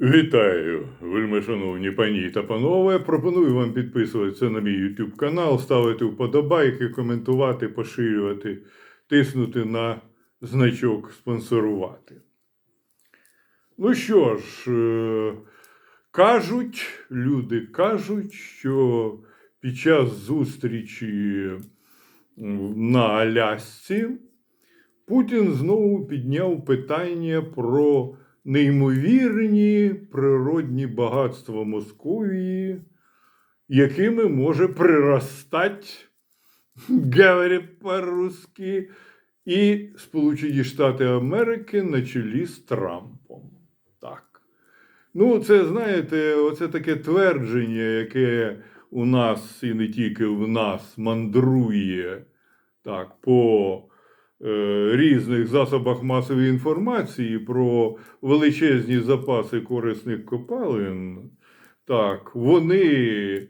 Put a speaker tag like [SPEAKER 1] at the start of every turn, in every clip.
[SPEAKER 1] Вітаю, вельми шановні пані та панове. Пропоную вам підписуватися на мій YouTube канал, ставити вподобайки, коментувати, поширювати, тиснути на значок спонсорувати. Ну що ж, е, кажуть, люди кажуть, що під час зустрічі на Алясці Путін знову підняв питання про неймовірні природні багатства Московії, якими може приростати, говорить по-русски, і Сполучені Штати Америки на чолі з Трампом. Так. Ну, це, знаєте, оце таке твердження, яке у нас і не тільки в нас мандрує так, по різних засобах масової інформації про величезні запаси корисних копалин. Так, вони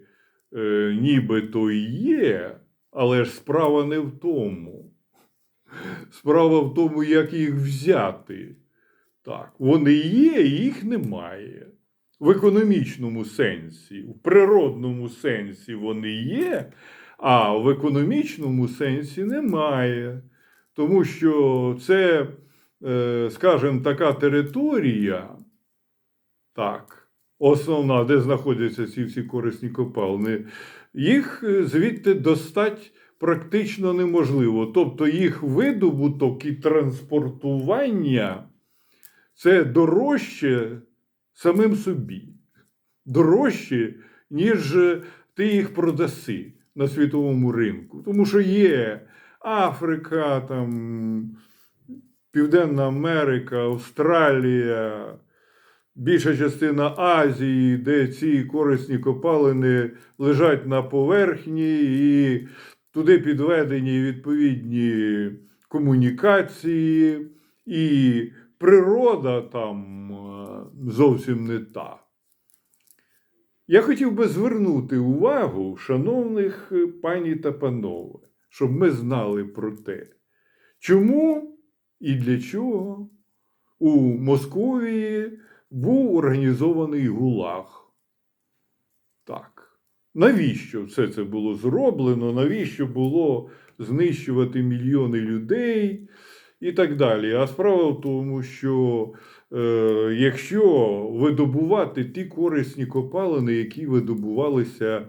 [SPEAKER 1] е, нібито і є, але ж справа не в тому. Справа в тому, як їх взяти. Так, вони є, їх немає. В економічному сенсі, в природному сенсі вони є, а в економічному сенсі немає. Тому що це, е, скажімо, така територія, так, основна, де знаходяться ці всі корисні копалини, їх е, звідти достать практично неможливо. Тобто їх видобуток і транспортування це дорожче самим собі. Дорожче, ніж ти їх продаси на світовому ринку. Тому що є Африка, там, Південна Америка, Австралія, більша частина Азії, де ці корисні копалини лежать на поверхні, і туди підведені відповідні комунікації, і природа там е, зовсім не та. Я хотів би звернути увагу шановних е, пані та панове, щоб ми знали про те, чому і для чого у Московії був організований ГУЛАГ. Так. Навіщо все це було зроблено? Навіщо було знищувати мільйони людей і так далі? А справа в тому, що е, якщо видобувати ті корисні копалини, які видобувалися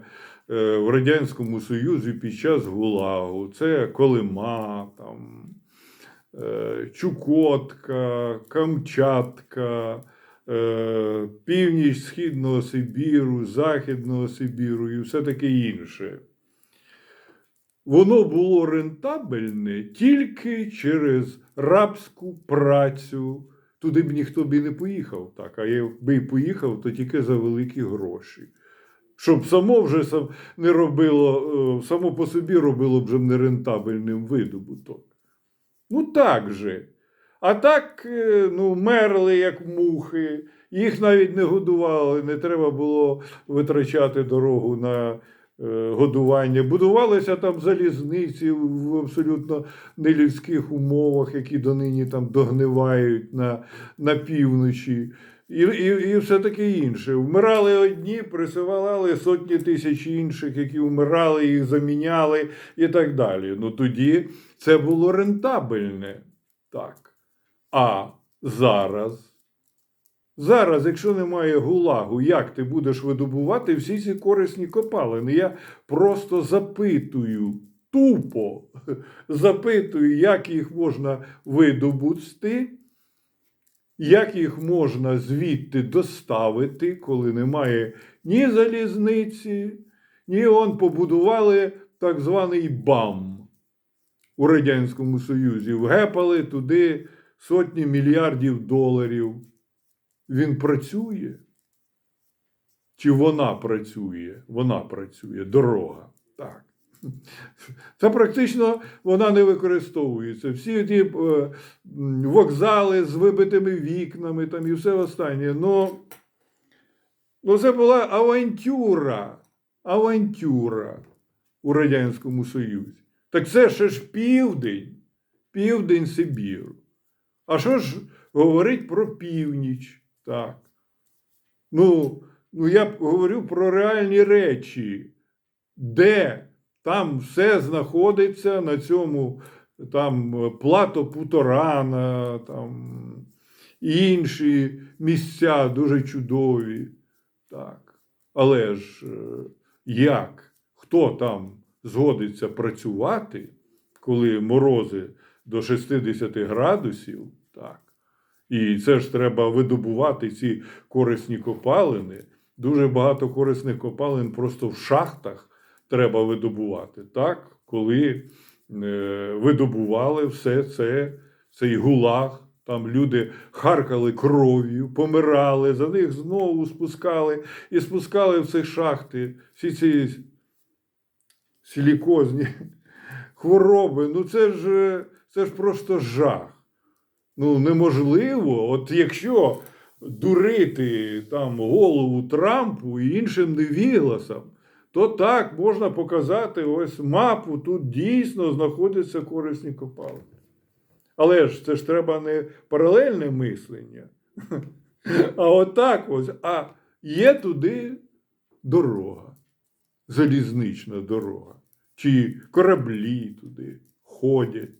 [SPEAKER 1] в Радянському Союзі під час ГУЛАГу, це Колима, там, е, Чукотка, Камчатка, е, північ Східного Сибіру, Західного Сибіру і все таке інше. Воно було рентабельне тільки через рабську працю. Туди б ніхто б і не поїхав, так, а якби і поїхав, то тільки за великі гроші. Щоб само вже не робило, е, само по собі робило б вже нерентабельним видобуток. Ну так же. А так, е, ну, мерли, як мухи, їх навіть не годували, не треба було витрачати дорогу на е, годування. Будувалися там залізниці в абсолютно нелюдських умовах, які донині там догнивають на, на півночі. І, і, і все таке інше. Вмирали одні, присилали сотні тисяч інших, які вмирали, їх заміняли і так далі. Ну тоді це було рентабельне. Так. А зараз, зараз, якщо немає гулагу, як ти будеш видобувати всі ці корисні копалини? Я просто запитую, тупо запитую, як їх можна видобути, як їх можна звідти доставити, коли немає ні залізниці, ні он побудували так званий БАМ у Радянському Союзі. Вгепали туди сотні мільярдів доларів. Він працює? Чи вона працює? Вона працює, дорога. Так. Це практично вона не використовується. Всі ті е, вокзали з вибитими вікнами там і все останнє. Ну, ну це була авантюра. Авантюра у Радянському Союзі. Так це ще ж південь, південь Сибіру. А що ж говорить про північ? Так. Ну, ну я говорю про реальні речі, де там все знаходиться на цьому там плато Путорана, там інші місця дуже чудові. Так. Але ж е, як? Хто там згодиться працювати, коли морози до 60 градусів? Так. І це ж треба видобувати ці корисні копалини. Дуже багато корисних копалин просто в шахтах треба видобувати. Так, коли е, видобували все це, цей гулаг, там люди харкали кров'ю, помирали, за них знову спускали і спускали в ці шахти всі ці силікозні хвороби. Ну це ж, це ж просто жах. Ну, неможливо, от якщо дурити там голову Трампу і іншим невігласам, то так можна показати ось мапу. Тут дійсно знаходяться корисні копалини. Але ж це ж треба не паралельне мислення. А отак ось. А є туди дорога, залізнична дорога. Чи кораблі туди ходять.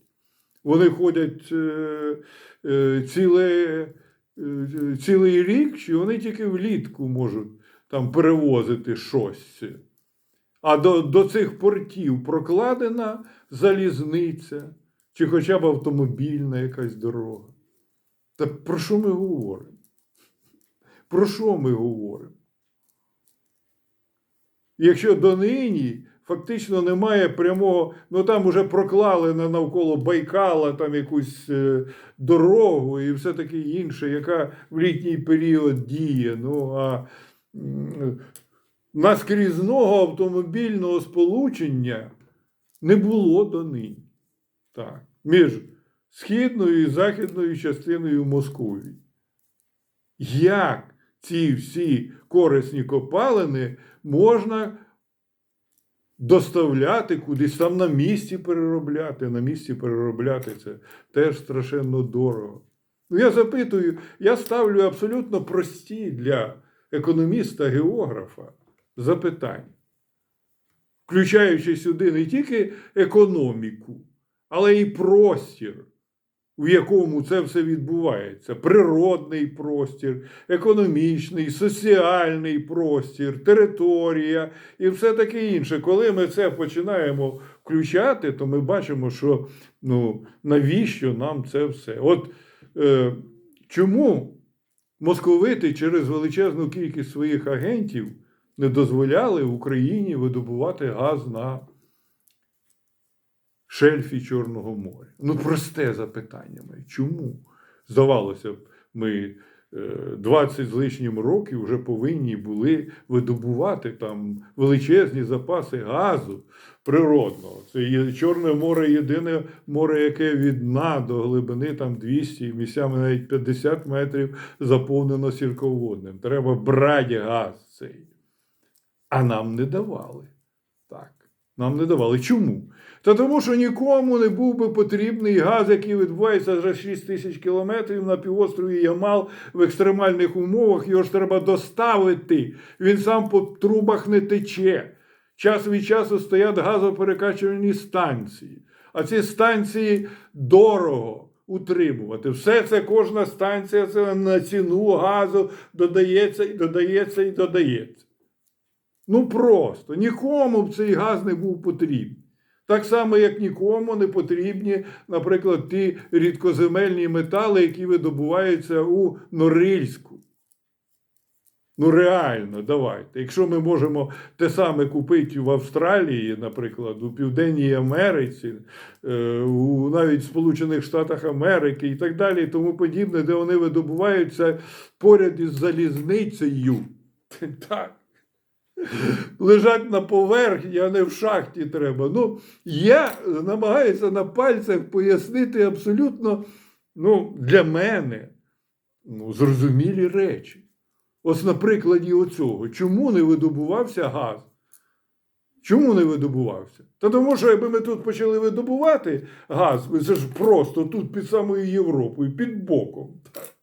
[SPEAKER 1] Вони ходять е, е, ціле, е, цілий рік, чи вони тільки влітку можуть там перевозити щось. А до, до цих портів прокладена залізниця, чи хоча б автомобільна якась дорога. Та про що ми говоримо? Про що ми говоримо? Якщо донині фактично немає прямого, ну там вже проклали на навколо Байкала там якусь е, дорогу і все таке інше, яка в літній період діє. Ну а наскрізного автомобільного сполучення не було донині. Так, між східною і західною частиною Московії. Як ці всі корисні копалини можна доставляти кудись там на місці переробляти? На місці переробляти це теж страшенно дорого. Ну, я запитую, я ставлю абсолютно прості для економіста-географа запитання, включаючи сюди не тільки економіку, але і простір, в якому це все відбувається: природний простір, економічний, соціальний простір, територія і все таке інше. Коли ми це починаємо включати, то ми бачимо, що ну, навіщо нам це все? От е, чому московити через величезну кількість своїх агентів не дозволяли Україні видобувати газ на шельфі Чорного моря? Ну, просте запитання. моє. Чому? Здавалося б, ми е, 20 з лишнім років вже повинні були видобувати там величезні запаси газу природного. Це Чорне море єдине море, яке від дна до глибини там 200, місцями навіть 50 метрів заповнено сірководним. Треба брати газ цей. А нам не давали. Так, нам не давали. Чому? Та тому, що нікому не був би потрібний газ, який відбувається за 6 тисяч кілометрів на півострові Ямал в екстремальних умовах. Його ж треба доставити. Він сам по трубах не тече. Час від часу стоять газоперекачувальні станції. А ці станції дорого утримувати. Все це кожна станція це на ціну газу додається і додається і додається. Ну просто нікому б цей газ не був потрібен. Так само, як нікому не потрібні, наприклад, ті рідкоземельні метали, які видобуваються у Норильську. Ну, реально, давайте. Якщо ми можемо те саме купити в Австралії, наприклад, у Південній Америці, е, у навіть Сполучених Штатах Америки і так далі, і тому подібне, де вони видобуваються поряд із залізницею. Так. Лежать на поверхні, а не в шахті треба. Ну, я намагаюся на пальцях пояснити абсолютно ну, для мене ну, зрозумілі речі. Ось на прикладі оцього. Чому не видобувався газ? Чому не видобувався? Та тому, що якби ми тут почали видобувати газ, це ж просто тут під самою Європою, під боком. Так.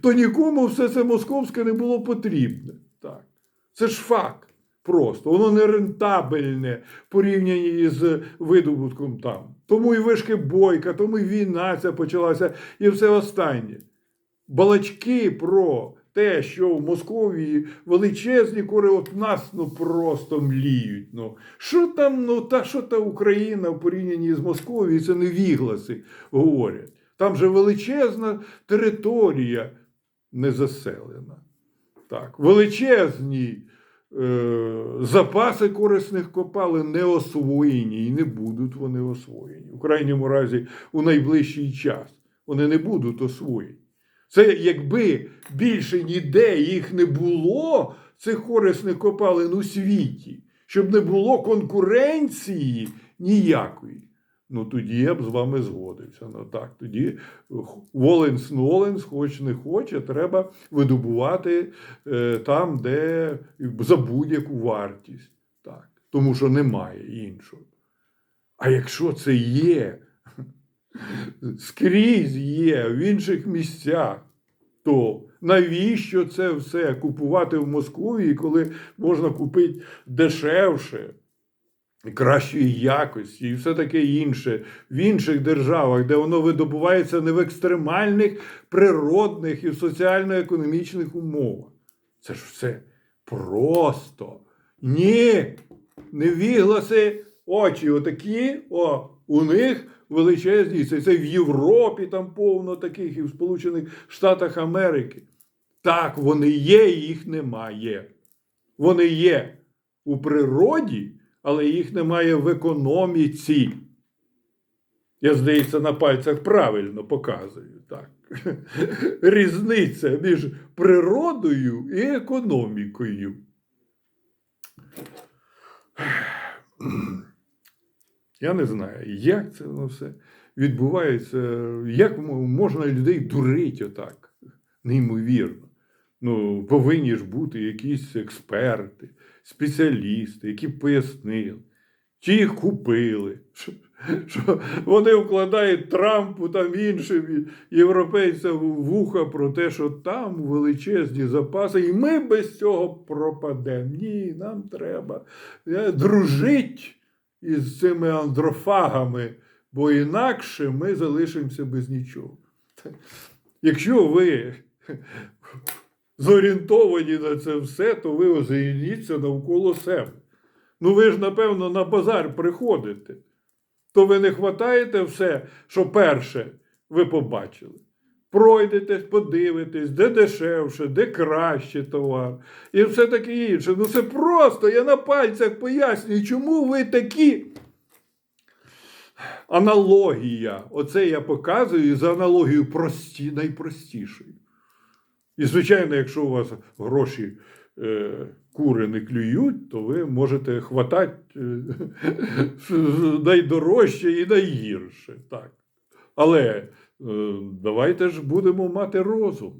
[SPEAKER 1] то нікому все це московське не було потрібне. Це ж факт. Просто воно не рентабельне в порівнянні з видобутком там. Тому і вишки бойка, тому і війна ця почалася, і все останнє. Балачки про те, що в Московії величезні кори от нас ну просто мліють. Ну що там, ну та що та Україна в порівнянні з Московією, це не вігласи говорять. Там же величезна територія незаселена. Так, величезні е, запаси корисних копалин не освоєні і не будуть вони освоєні. У крайньому разі, у найближчий час вони не будуть освоєні. Це якби більше ніде їх не було, цих корисних копалин у світі, щоб не було конкуренції ніякої. Ну тоді я б з вами згодився. Ну так, тоді Воленс Ноленс, хоч не хоче, треба видобувати е, там, де за будь-яку вартість. Так. Тому що немає іншого. А якщо це є, скрізь є в інших місцях, то навіщо це все купувати в Москві, коли можна купити дешевше? Кращої якості і все таке інше в інших державах, де воно видобувається не в екстремальних природних і соціально-економічних умовах. Це ж все просто. Ні, не вігласи очі отакі, о, у них величезні. Це, це в Європі там повно таких, і в Сполучених Штатах Америки. Так, вони є, їх немає. Вони є у природі але їх немає в економіці. Я, здається, на пальцях правильно показую. так. Різниця між природою і економікою. Я не знаю, як це воно все відбувається, як можна людей дурити отак, неймовірно. Ну, повинні ж бути якісь експерти, спеціалісти, які пояснили, чи їх купили, що, вони вкладають Трампу там іншим європейцям вуха про те, що там величезні запаси, і ми без цього пропадемо. Ні, нам треба е, дружити із цими андрофагами, бо інакше ми залишимося без нічого. Якщо ви зорієнтовані на це все, то ви озирніться навколо себе. Ну ви ж, напевно, на базар приходите, то ви не хватаєте все, що перше ви побачили. Пройдетесь, подивитесь, де дешевше, де краще товар. І все таке інше. Ну це просто, я на пальцях пояснюю, чому ви такі. Аналогія. Оце я показую за аналогію прості, найпростішою. І, звичайно, якщо у вас гроші е, кури не клюють, то ви можете хватати е, найдорожче і найгірше. Так. Але е, давайте ж будемо мати розум.